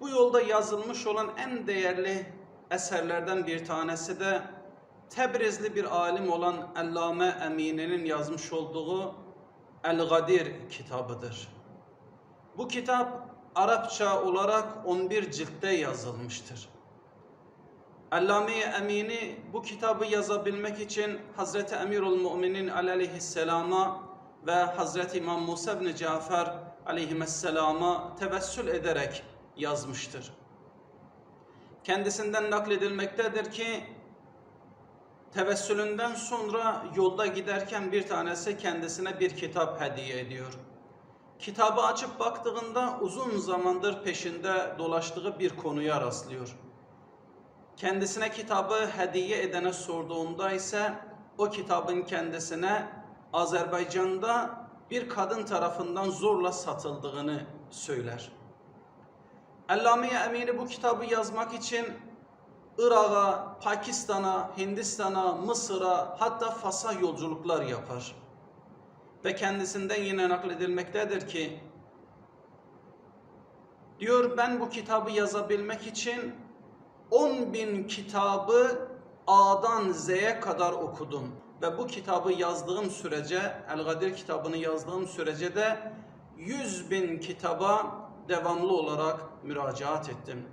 Bu yolda yazılmış olan en değerli eserlerden bir tanesi de Tebrizli bir alim olan Allame Emini'nin yazmış olduğu El-Gadir kitabıdır. Bu kitap Arapça olarak 11 ciltte yazılmıştır. Allame Emini bu kitabı yazabilmek için Hazreti Emirul Müminin aleyhisselama ve Hazreti İmam Musa bin Cafer aleyhisselama tevessül ederek yazmıştır. Kendisinden nakledilmektedir ki tevessülünden sonra yolda giderken bir tanesi kendisine bir kitap hediye ediyor. Kitabı açıp baktığında uzun zamandır peşinde dolaştığı bir konuya rastlıyor. Kendisine kitabı hediye edene sorduğunda ise o kitabın kendisine Azerbaycan'da bir kadın tarafından zorla satıldığını söyler. Allame Emini bu kitabı yazmak için Irak'a, Pakistan'a, Hindistan'a, Mısır'a hatta Fas'a yolculuklar yapar. Ve kendisinden yine nakledilmektedir ki diyor ben bu kitabı yazabilmek için 10 bin kitabı A'dan Z'ye kadar okudum. Ve bu kitabı yazdığım sürece, El-Gadir kitabını yazdığım sürece de 100 bin kitaba devamlı olarak müracaat ettim.